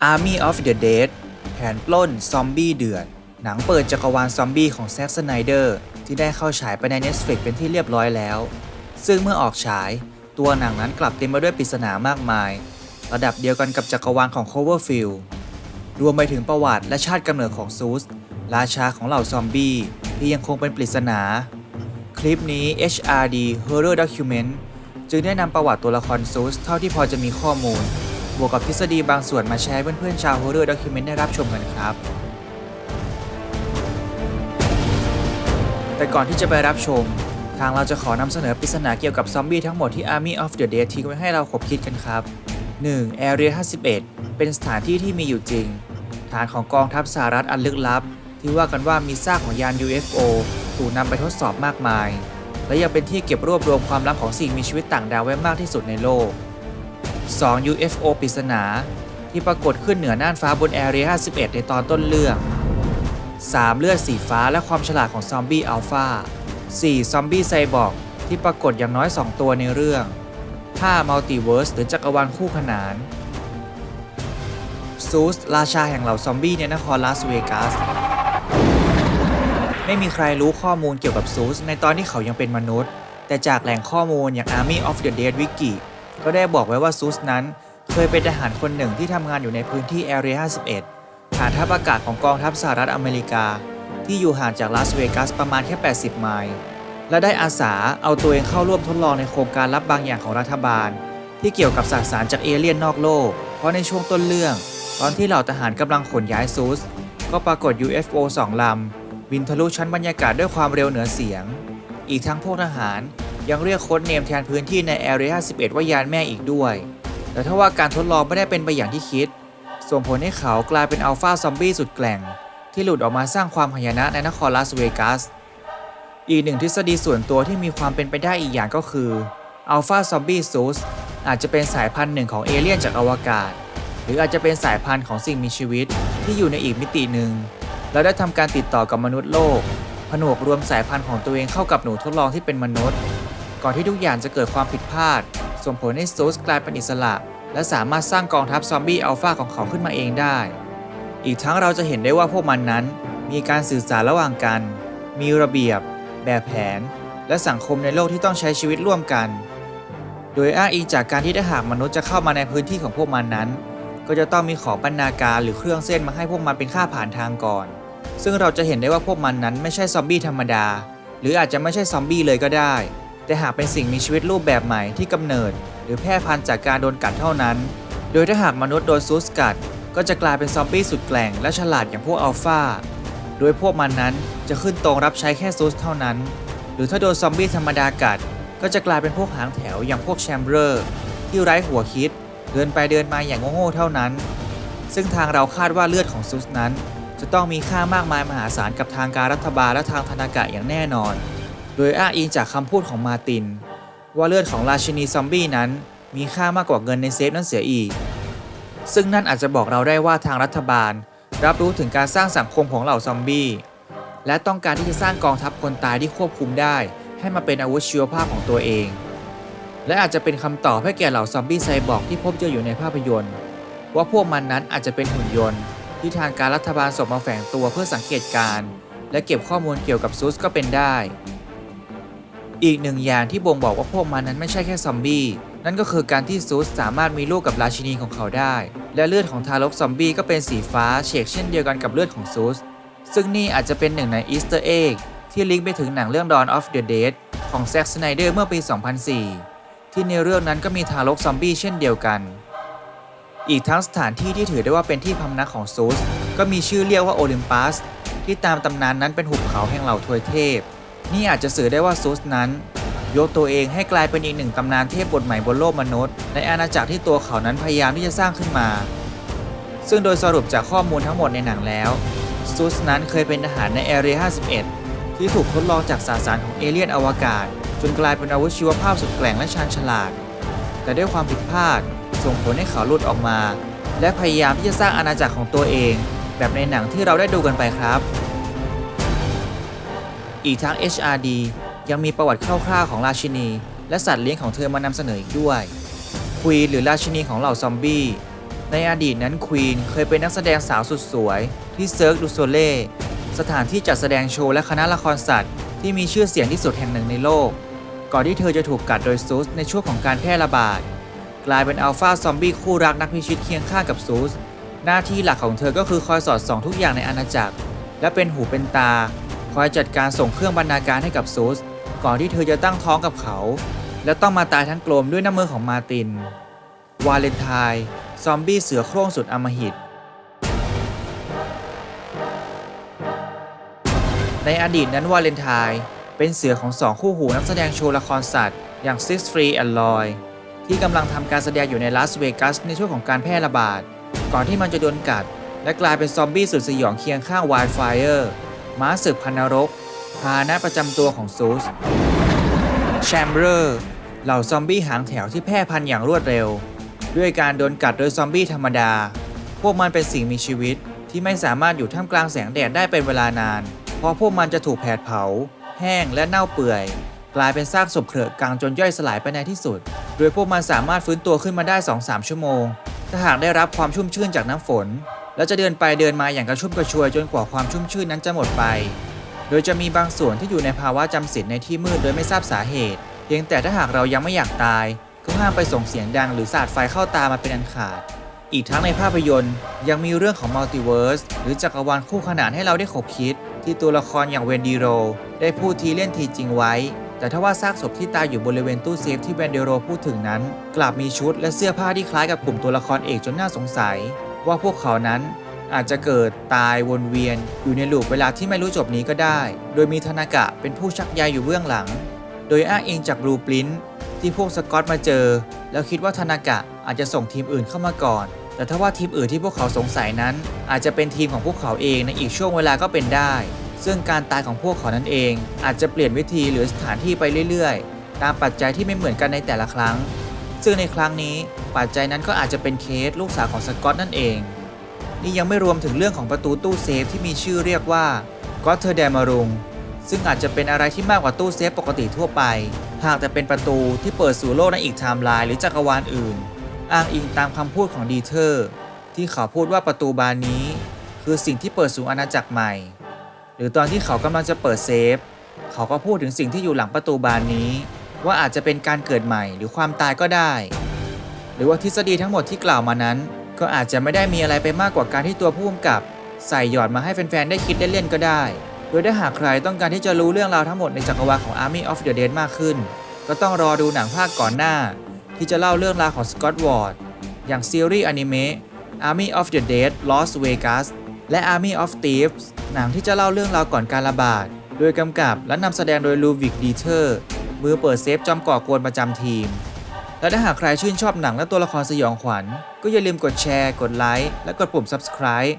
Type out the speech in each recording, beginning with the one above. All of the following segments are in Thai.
Army of the Dead แผนปล้นซอมบี้เดือด หนังเปิดจักรวาลซอมบี้ของแซ็กสไนเดอร์ที่ได้เข้าฉายไปใน Netflix เป็นที่เรียบร้อยแล้ว ซึ่งเมื่อออกฉาย ตัวหนังนั้นกลับเต็มไปด้วยปริศนามากมาย ระดับเดียวกันกับจักรวาลของ Coverfield รวมไปถึงประวัติและชาติกำเนิดของซูสราชาของเหล่าซอมบี้ที่ยังคงเป็นปริศนา คลิปนี้ HRD Horror Document จึงได้นำประวัติตัวละครซูสเท่าที่พอจะมีข้อมูล บวกกับทฤษฎีบางส่วนมาแชร์เพื่อนๆชาว Horror Document ได้รับชมกันครับ แต่ก่อนที่จะไปรับชม ทางเราจะขอนำเสนอปริศนาเกี่ยวกับซอมบี้ทั้งหมดที่ Army of the Dead ทิ้งไว้ให้เราขบคิดกันครับ 1. Area 51 เป็นสถานที่ที่มีอยู่จริง ฐานของกองทัพสหรัฐอันลึกลับ ที่ว่ากันว่ามีซากของยาน UFO ถูกนำไปทดสอบมากมาย และยังเป็นที่เก็บรวบรวมความลับของสิ่งมีชีวิตต่างดาวไว้มากที่สุดในโลก 2. UFO ปริศนา ที่ปรากฏขึ้นเหนือน่านฟ้าบน Area 51 ในตอนต้นเรื่อง 3. เลือดสีฟ้าและความฉลาดของซอมบี้อัลฟา 4. ซอมบี้ไซบอร์กที่ปรากฏอย่างน้อย 2 ตัวในเรื่อง 5. มัลติเวิร์สหรือจักรวาลคู่ขนานซูสราชาแห่งเหล่าซอมบี้ในนครลาสเวกัสไม่มีใครรู้ข้อมูลเกี่ยวกับซูสในตอนที่เขายังเป็นมนุษย์ แต่จากแหล่งข้อมูลอย่าง Army of the Dead Wiki ก็ได้บอกไว้ว่าซูสนั้น เคยเป็นทหารคนหนึ่งที่ทำงานอยู่ในพื้นที่ Area 51 ฐานทัพอากาศของกองทัพสหรัฐอเมริกา ที่อยู่ห่างจากลาสเวกัสประมาณแค่ 80 ไมล์ และได้อาสาเอาตัวเองเข้าร่วมทดลองในโครงการลับบางอย่างของรัฐบาล ที่เกี่ยวกับสสารจากเอเลี่ยนนอกโลก เพราะในช่วงต้นเรื่อง ตอนที่เหล่าทหารกำลังขนย้ายซูส ก็ปรากฏ UFO สองลำบินทะลุชั้นบรรยากาศด้วยความเร็วเหนือเสียง อีกทั้งพวกทหาร ยังเรียกโค้ดเนมแทนพื้นที่ใน Area 51ว่ายานแม่อีกด้วย แต่ถ้าว่าการทดลองไม่ได้เป็นไปอย่างที่คิด ส่งผลให้เขากลายเป็นอัลฟาซอมบี้สุดแกร่ง ที่หลุดออกมาสร้างความหายนะในนครลาสเวกัส อีกหนึ่งทฤษฎีส่วนตัวที่มีความเป็นไปได้อีกอย่างก็คืออัลฟาซอมบี้ซูสอาจจะเป็นสายพันธุ์หนึ่งของเอเลี่ยนจากอวกาศ หรืออาจจะเป็นสายพันธุ์ของสิ่งมีชีวิตที่อยู่ในอีกมิติหนึ่งแล้วได้ทำการติดต่อกับมนุษย์โลกผนวกรวมสายพันธุ์ของตัวเองเข้ากับหนูทดลองที่เป็นมนุษย์ ก่อนที่ทุกอย่างจะเกิดความผิดพลาด ส่งผลให้ซูสกลายเป็นอิสระ และสามารถสร้างกองทัพซอมบี้อัลฟาของเขาขึ้นมาเองได้ อีกทั้งเราจะเห็นได้ว่าพวกมันนั้น มีการสื่อสารระหว่างกัน มีระเบียบ แบบแผน และสังคมในโลกที่ต้องใช้ชีวิตร่วมกัน โดยอ้างอิงจากการที่ถ้าหากมนุษย์จะเข้ามาในพื้นที่ของพวกมันนั้น ก็จะต้องมีของบรรณาการหรือเครื่องเส้นมาให้พวกมันเป็นค่าผ่านทางก่อน ซึ่งเราจะเห็นได้ว่าพวกมันนั้นไม่ใช่ซอมบี้ธรรมดา หรืออาจจะไม่ใช่ซอมบี้เลยก็ได้ แต่หากเป็นสิ่งมีชีวิตรูปแบบใหม่ที่กำเนิด หรือแพร่พันธุ์จากการโดนกัดเท่านั้น โดยถ้าหากมนุษย์โดนซูสกัด ก็จะกลายเป็นซอมบี้สุดแกร่งและฉลาดอย่างพวกอัลฟาโดยพวกมันนั้นจะขึ้นตรงรับใช้แค่ซูสเท่านั้น หรือถ้าโดนซอมบี้ธรรมดากัด ก็จะกลายเป็นพวกหางแถวอย่างพวกแชมเบอร์ ที่ไร้หัวคิด เดินไปเดินมาอย่างโง่ๆเท่านั้น ซึ่งทางเราคาดว่าเลือดของซูสนั้น จะต้องมีค่ามากมายมหาศาลกับทางการรัฐบาลและทางธนากะอย่างแน่นอน โดยอ้างอิงจากคำพูดของมาติน ว่าเลือดของราชินีซอมบี้นั้นมีค่ามากกว่าเงินในเซฟนั้นเสียอีก ซึ่งนั่นอาจจะบอกเราได้ว่าทางรัฐบาล รับรู้ถึงการสร้างสังคมของเหล่าซอมบี้ และต้องการที่จะสร้างกองทัพคนตายที่ควบคุมได้ ให้มาเป็นอาวุธชีวภาพของตัวเอง และอาจจะเป็นคำตอบให้แก่เหล่าซอมบี้ไซบอร์กที่พบเจออยู่ในภาพยนตร์ ว่าพวกมันนั้นอาจจะเป็นหุ่นยนต์ ที่ทางการรัฐบาลส่งมาแฝงตัวเพื่อสังเกตการณ์และเก็บข้อมูลเกี่ยวกับซูสก็เป็นได้ อีกหนึ่งอย่างที่บ่งบอกว่าพวกมันนั้นไม่ใช่แค่ซอมบี้ นั่นก็คือการที่ซูสสามารถมีลูกกับราชินีของเขาได้ และเลือดของทารกซอมบี้ก็เป็นสีฟ้าเฉกเช่นเดียวกันกับเลือดของซูส ซึ่งนี่อาจจะเป็นหนึ่งในอีสเตอร์เอ็กที่ลิงก์ไปถึงหนังเรื่อง Dawn of the Dead ของแซ็กสไนเดอร์เมื่อปี 2004 ที่ในเรื่องนั้นก็มีทารกซอมบี้เช่นเดียวกัน อีกทั้งสถานที่ที่ถือได้ว่าเป็นที่พำนักของซูส ก็มีชื่อเรียกว่าโอลิมปัสที่ตามตำนานนั้นเป็นหุบเขาแห่งเหล่าทวยเทพ นี่อาจจะสื่อได้ว่าซูสนั้นยกตัวเองให้กลายเป็นอีกหนึ่งตำนานเทพบทใหม่บนโลกมนุษย์ ในอาณาจักรที่ตัวเขานั้นพยายามที่จะสร้างขึ้นมา ซึ่งโดยสรุปจากข้อมูลทั้งหมดในหนังแล้วซูสนั้นเคยเป็นทหารในแอเรีย51 ที่ถูกทดลองจากสาสารของเอเลี่ยนอวกาศ จนกลายเป็นอาวุธชีวภาพสุดแกร่งและชาญฉลาด แต่ด้วยความผิดพลาดส่งผลให้เขาหลุดออกมา และพยายามที่จะสร้างอาณาจักรของตัวเอง แบบในหนังที่เราได้ดูกันไปครับ อีกทั้ง HRD ยังมีประวัติคร่าวๆของราชินี และสัตว์เลี้ยงของเธอมานำเสนออีกด้วย ควีนหรือราชินีของเหล่าซอมบี้ ในอดีตนั้นควีนเคยเป็นนักแสดงสาวสุดสวยที่เซิร์กดูโซเล่สถานที่จัดแสดงโชว์และคณะละครสัตว์ ที่มีชื่อเสียงที่สุดแห่งหนึ่งในโลก ก่อนที่เธอจะถูกกัดโดยซูสในช่วงของการแพร่ระบาด กลายเป็นอัลฟาซอมบี้คู่รักนักพิชิตเคียงข้างกับซูสหน้าที่หลักของเธอก็คือคอยสอดส่องทุกอย่างในอาณาจักร และเป็นหูเป็นตา คอยจัดการส่งเครื่องบรรณาการให้กับซูสก่อนที่เธอจะตั้งท้องกับเขา และต้องมาตายทั้งกลมด้วยน้ำมือของมาติน วาเลนไทน์ซอมบี้เสือโคร่งสุดอำมหิต ในอดีตนั้นวาเลนไทน์เป็นเสือของสองคู่หูนักแสดงโชว์ละครสัตว์ อย่างซิสฟรีแอนลอยที่กำลังทำการแสดงอยู่ในลาสเวกัสในช่วงของการแพร่ระบาด ก่อนที่มันจะโดนกัด และกลายเป็นซอมบี้สุดสยองเคียงข้างไวไฟเออร์ ม้าศึกพันนรก พาหนะประจำตัวของซูสแชมเบอร์เหล่าซอมบี้หางแถวที่แพร่พันธุ์อย่างรวดเร็ว ด้วยการโดนกัดโดยซอมบี้ธรรมดา พวกมันเป็นสิ่งมีชีวิตที่ไม่สามารถอยู่ท่ามกลางแสงแดดได้เป็นเวลานาน เพราะพวกมันจะถูกแผดเผา แห้งและเน่าเปื่อย กลายเป็นซากศพเขอะกลางจนย่อยสลายไปในที่สุด โดยพวกมันสามารถฟื้นตัวขึ้นมาได้ 2-3 ชั่วโมง ถ้าหากได้รับความชุ่มชื่นจากน้ำฝน แล้วจะเดินไปเดินมาอย่างกระชุ่มกระชวยจนกว่าความชุ่มชื่นนั้นจะหมดไป โดยจะมีบางส่วนที่อยู่ในภาวะจำศีลในที่มืดโดยไม่ทราบสาเหตุ เพียงแต่ถ้าหากเรายังไม่อยากตาย ก็ห้ามไปส่งเสียงดังหรือสาดไฟเข้าตามาเป็นอันขาด อีกทั้งในภาพยนตร์ ยังมีเรื่องของมัลติเวิร์สหรือจักรวาลคู่ขนานให้เราได้ขบคิด ที่ตัวละครอย่างเวนดิโร ได้พูดทีเล่นทีจริงไว้แต่ถ้าว่าซากศพที่ตายอยู่บริเวณตู้เซฟที่เวนดิโรพูดถึงนั้น กลับมีชุดและเสื้อผ้าที่คล้ายกับกลุ่มตัวละครเอกจนน่าสงสัย ว่าพวกเขานั้นอาจจะเกิดตายวนเวียนอยู่ในลูปเวลาที่ไม่รู้จบนี้ก็ได้ โดยมีธนากะเป็นผู้ชักใยอยู่เบื้องหลัง โดยอ้างอิงจากบลูปรินท์ที่พวกสกอตมาเจอ แล้วคิดว่าธนากะอาจจะส่งทีมอื่นเข้ามาก่อน แต่ถ้าว่าทีมอื่นที่พวกเขาสงสัยนั้น อาจจะเป็นทีมของพวกเขาเองในอีกช่วงเวลาก็เป็นได้ ซึ่งการตายของพวกเขานั้นเอง อาจจะเปลี่ยนวิธีหรือสถานที่ไปเรื่อยๆ ตามปัจจัยที่ไม่เหมือนกันในแต่ละครั้ง ซึ่งในครั้งนี้ปัจจัยนั้นก็อาจจะเป็นเคสลูกสาวของสกอตนั่นเอง นี่ยังไม่รวมถึงเรื่องของประตูตู้เซฟที่มีชื่อเรียกว่า g o t t e r d a m a r u n g ซึ่งอาจจะเป็นอะไรที่มากกว่าตู้เซฟปกติทั่วไป หากแต่เป็นประตูที่เปิดสู่โลกในอีกไทม์ไลน์หรือจักรวาลอื่น อ้างอิงตามคำพูดของดีเทอร์ ที่เขาพูดว่าประตูบานนี้ คือสิ่งที่เปิดสู่อาณาจักรใหม่ หรือตอนที่เขากำลังจะเปิดเซฟ เขาก็พูดถึงสิ่งที่อยู่หลังประตูบานนี้ ว่าอาจจะเป็นการเกิดใหม่หรือความตายก็ได้ หรือว่าทฤษฎีทั้งหมดที่กล่าวมานั้น ก็อาจจะไม่ได้มีอะไรไปมากกว่าการที่ตัวผู้กำกับ ใส่หยอดมาให้แฟนๆ ได้คิดได้เล่นก็ได้ โดยถ้าหากใครต้องการที่จะรู้เรื่องราวทั้งหมดในจักรวาลของ Army of the Dead มากขึ้น ก็ต้องรอดูหนังภาคก่อนหน้า ที่จะเล่าเรื่องราวของสกอตวอร์ดอย่างซีรีส์อนิเมะ Army of the Dead Lost Vegas และ Army of Thieves หนังที่จะเล่าเรื่องราวก่อนการระบาด โดยกำกับและนำแสดงโดยลูวิกดีเทอร์ มือเปิดเซฟจอมก่อกวนประจำทีม และถ้าหากใครชื่นชอบหนังและตัวละครสยองขวัญ ก็อย่าลืมกดแชร์ กดไลค์และกดปุ่ม subscribe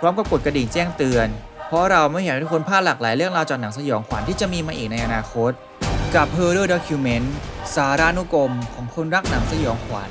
พร้อมกับกดกระดิ่งแจ้งเตือน เพราะเราไม่อยากให้ทุกคนพลาดหลากหลายเรื่องราวจากหนังสยองขวัญที่จะมีมาอีกในอนาคต กับ Horror Document สารานุกรมของคนรักหนังสยองขวัญ